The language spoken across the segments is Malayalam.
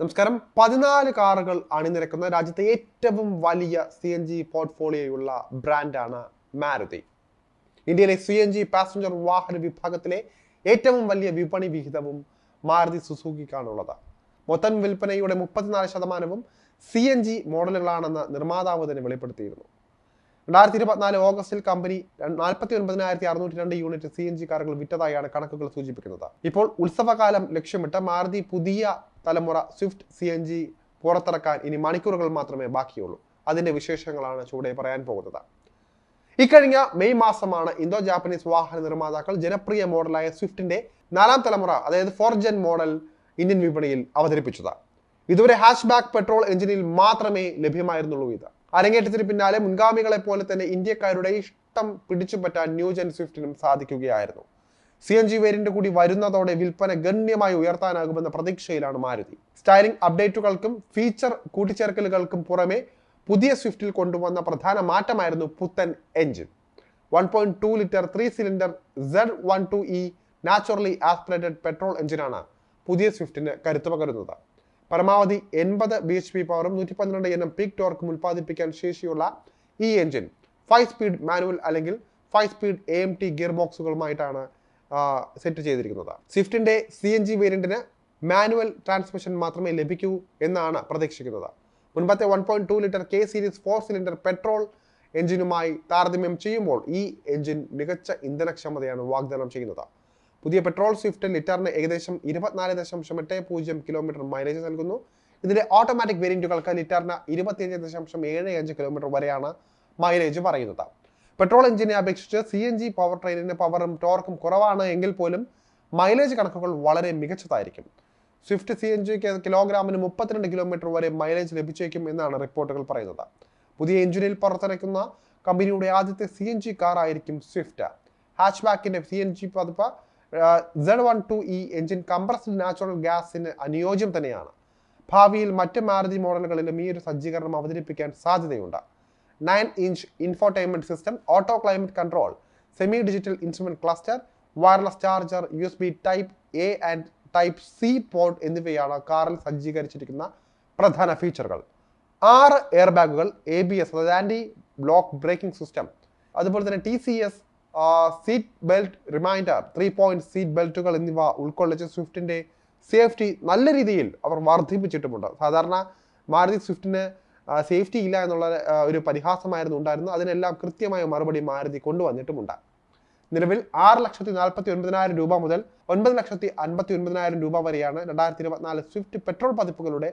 നമസ്കാരം. പതിനാല് കാറുകൾ അണിനിരക്കുന്ന രാജ്യത്തെ ഏറ്റവും വലിയ സി എൻ ജി പോർട്ട്ഫോളിയോയുള്ള ബ്രാൻഡാണ് മാരുതി. ഇന്ത്യയിലെ സി എൻ ജി പാസഞ്ചർ വാഹന വിഭാഗത്തിലെ ഏറ്റവും വലിയ വിപണി വിഹിതവും മാരുതി സുസുക്കിക്കാണുള്ളത്. മൊത്തം വിൽപ്പനയുടെ മുപ്പത്തിനാല് ശതമാനവും സി എൻ ജി മോഡലുകളാണെന്ന് നിർമ്മാതാവ് തന്നെ വെളിപ്പെടുത്തിയിരുന്നു. രണ്ടായിരത്തി ഇരുപത്തിനാല് ഓഗസ്റ്റിൽ കമ്പനി നാൽപ്പത്തി ഒൻപതിനായിരത്തി അറുന്നൂറ്റി രണ്ട് യൂണിറ്റ് സി എൻ ജി കാറുകൾ വിറ്റതായാണ് കണക്കുകൾ സൂചിപ്പിക്കുന്നത്. ഇപ്പോൾ ഉത്സവകാലം ലക്ഷ്യമിട്ട് മാരുതി പുതിയ തലമുറ സ്വിഫ്റ്റ് സി എൻ ജി പുറത്തിറക്കാൻ ഇനി മണിക്കൂറുകൾ മാത്രമേ ബാക്കിയുള്ളൂ. അതിന്റെ വിശേഷങ്ങളാണ് ചൂടെ പറയാൻ പോകുന്നത്. ഇക്കഴിഞ്ഞ മെയ് മാസമാണ് ഇന്തോ ജാപ്പനീസ് വാഹന നിർമ്മാതാക്കൾ ജനപ്രിയ മോഡലായ സ്വിഫ്റ്റിന്റെ നാലാം തലമുറ അതായത് ഫോർ ജെൻ മോഡൽ ഇന്ത്യൻ വിപണിയിൽ അവതരിപ്പിച്ചത്. ഇതുവരെ ഹാഷ് ബാക്ക് പെട്രോൾ എഞ്ചിനിൽ മാത്രമേ ലഭ്യമായിരുന്നുള്ളൂ ഇത്. അരങ്ങേറ്റത്തിന് പിന്നാലെ മുൻഗാമികളെ പോലെ തന്നെ ഇന്ത്യക്കാരുടെ ഇഷ്ടം പിടിച്ചുപറ്റാൻ ന്യൂജൻ സ്വിഫ്റ്റിനും സാധിക്കുകയായിരുന്നു. സി എൻ ജി വേരിയന്റ് കൂടി വരുന്നതോടെ വിൽപ്പന ഗണ്യമായി ഉയർത്താനാകുമെന്ന പ്രതീക്ഷയിലാണ് മാരുതി. സ്റ്റൈലിംഗ് അപ്ഡേറ്റുകൾക്കും ഫീച്ചർ കൂട്ടിച്ചേർക്കലുകൾക്കും പുറമെ പുതിയ സ്വിഫ്റ്റിൽ കൊണ്ടുവന്ന പ്രധാന മാറ്റമായിരുന്നു പുത്തൻ engine one point two litre three cylinder Z one two E naturally aspirated petrol എഞ്ചിനാണ് പുതിയ സ്വിഫ്റ്റിന് കരുത്തു പകരുന്നത്. പരമാവധി എൺപത് ബി എച്ച് പി പവറും നൂറ്റി പന്ത്രണ്ട് എണ്ണം പീക്ക് ടോർക്കും ഉൽപ്പാദിപ്പിക്കാൻ ശേഷിയുള്ള ഈ എഞ്ചിൻ ഫൈവ് സ്പീഡ് മാനുവൽ അല്ലെങ്കിൽ five speed A M T gear ബോക്സുകളുമായിട്ടാണ് set ചെയ്തിരിക്കുന്നത്. സ്വിഫ്റ്റിന്റെ സി എൻ ജി വേരിയന്റിന് മാനുവൽ ട്രാൻസ്മിഷൻ മാത്രമേ ലഭിക്കൂ എന്നാണ് പ്രതീക്ഷിക്കുന്നത്. മുൻപത്തെ one point two litre K series four cylinder petrol എഞ്ചിനുമായി താരതമ്യം ചെയ്യുമ്പോൾ ഈ എഞ്ചിൻ മികച്ച ഇന്ധനക്ഷമതയാണ് വാഗ്ദാനം ചെയ്യുന്നത്. പുതിയ പെട്രോൾ സ്വിഫ്റ്റ് ലിറ്ററിന് ഏകദേശം ഇരുപത്തിനാല് ദശാംശം എട്ട് പൂജ്യം കിലോമീറ്റർ മൈലേജ് നൽകുന്നു. ഇതിന്റെ ഓട്ടോമാറ്റിക് വേരിയന്റുകൾക്ക് ലിറ്ററിന് ഇരുപത്തിയഞ്ച് ദശാംശം ഏഴ് അഞ്ച് കിലോമീറ്റർ വരെയാണ് മൈലേജ് പറയുന്നത്. പെട്രോൾ എഞ്ചിനെ അപേക്ഷിച്ച് സി എൻ ജി പവർ ട്രെയിനിന്റെ പവറും ടോർക്കും കുറവാണ് എങ്കിൽ പോലും മൈലേജ് കണക്കുകൾ വളരെ മികച്ചതായിരിക്കും. സ്വിഫ്റ്റ് സി എൻ ജിക്ക് കിലോഗ്രാമിന് മുപ്പത്തിരണ്ട് കിലോമീറ്റർ വരെ മൈലേജ് ലഭിച്ചേക്കും എന്നാണ് റിപ്പോർട്ടുകൾ പറയുന്നത്. പുതിയ എഞ്ചിനിൽ പുറത്തിറക്കുന്ന കമ്പനിയുടെ ആദ്യത്തെ സി എൻ ജി കാർ ആയിരിക്കും സ്വിഫ്റ്റ് ഹാച്ച് ബാക്കിന്റെ സി എൻ ജി പതിപ്പ് സെഡ് വൺ ടു ഈ എഞ്ചിൻ കംപ്രസ്ഡ് നാച്ചുറൽ ഗ്യാസിന് അനുയോജ്യം തന്നെയാണ്. ഭാവിയിൽ മറ്റ് മാരുതി മോഡലുകളിലും ഈ ഒരു സജ്ജീകരണം അവതരിപ്പിക്കാൻ സാധ്യതയുണ്ട്. Nine inch infotainment system auto climate control semi digital instrument cluster wireless charger U S B type A and type C port എന്നിവയാണ് കാറിൽ സജ്ജീകരിച്ചിരിക്കുന്ന പ്രധാന ഫീച്ചറുകൾ ആറ് എയർ ബാഗുകൾ എ ബി എസ് അതായത് ആന്റി ബ്ലോക്ക് ബ്രേക്കിംഗ് സിസ്റ്റം അതുപോലെ തന്നെ T C S seat belt reminder three point seat ബെൽറ്റുകൾ എന്നിവ ഉൾക്കൊള്ളിച്ച് സ്വിഫ്റ്റിന്റെ സേഫ്റ്റി നല്ല രീതിയിൽ അവർ വർദ്ധിപ്പിച്ചിട്ടുമുണ്ട്. സാധാരണ മാരുതി സ്വിഫ്റ്റിന് സേഫ്റ്റി ഇല്ല എന്നുള്ള ഒരു പരിഹാസമായിരുന്നു ഉണ്ടായിരുന്നു അതിനെല്ലാം കൃത്യമായ മറുപടി മാരുതി കൊണ്ടുവന്നിട്ടുമുണ്ട്. നിലവിൽ ആറ് ലക്ഷത്തി നാൽപ്പത്തി ഒൻപതിനായിരം രൂപ മുതൽ ഒൻപത് ലക്ഷത്തി അൻപത്തി ഒൻപതിനായിരം രൂപ വരെയാണ് രണ്ടായിരത്തി ഇരുപത്തിനാല് സ്വിഫ്റ്റ് പെട്രോൾ പതിപ്പുകളുടെ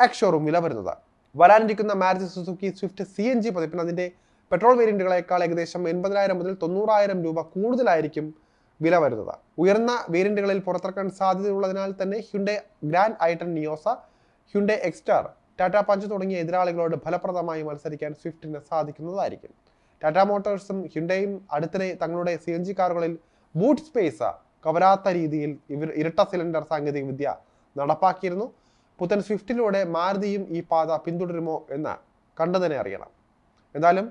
എക്സ്ഷോറൂം വില വരുന്നത് വരാനിരിക്കുന്ന Maruti Suzuki Swift C N G പതിപ്പിന് അതിന്റെ പെട്രോൾ വേരിയന്റുകളേക്കാൾ ഏകദേശം എൺപതിനായിരം മുതൽ തൊണ്ണൂറായിരം രൂപ കൂടുതലായിരിക്കും വില വരുന്നത് ഉയർന്ന വേരിയന്റുകളിൽ പുറത്തിറക്കാൻ സാധ്യതയുള്ളതിനാൽ തന്നെ Hyundai Grand i ten Nios Hyundai Exter Tata Punch തുടങ്ങിയ എതിരാളികളോട് ഫലപ്രദമായി മത്സരിക്കാൻ സ്വിഫ്റ്റിന് സാധിക്കുന്നതായിരിക്കും. ടാറ്റ മോട്ടോഴ്സും ഹ്യുണ്ടയും അടുത്തിടെ തങ്ങളുടെ സി എൻ ജി കാറുകളിൽ ബൂട്ട് സ്പേസ് കവരാത്ത രീതിയിൽ ഇവർ ഇരട്ട സിലിണ്ടർ സാങ്കേതിക വിദ്യ നടപ്പാക്കിയിരുന്നു. പുത്തൻ സ്വിഫ്റ്റിലൂടെ മാരുതിയും ഈ പാത പിന്തുടരുമോ എന്ന് കണ്ടു തന്നെ അറിയണം. എന്തായാലും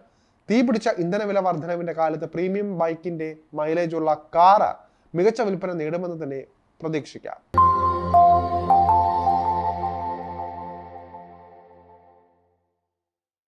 തീ പിടിച്ച ഇന്ധന വില വർധനവിന്റെ കാലത്ത് പ്രീമിയം ബൈക്കിന്റെ മൈലേജുള്ള കാറ് മികച്ച വിൽപ്പന നേടുമെന്ന് തന്നെ പ്രതീക്ഷിക്കാം.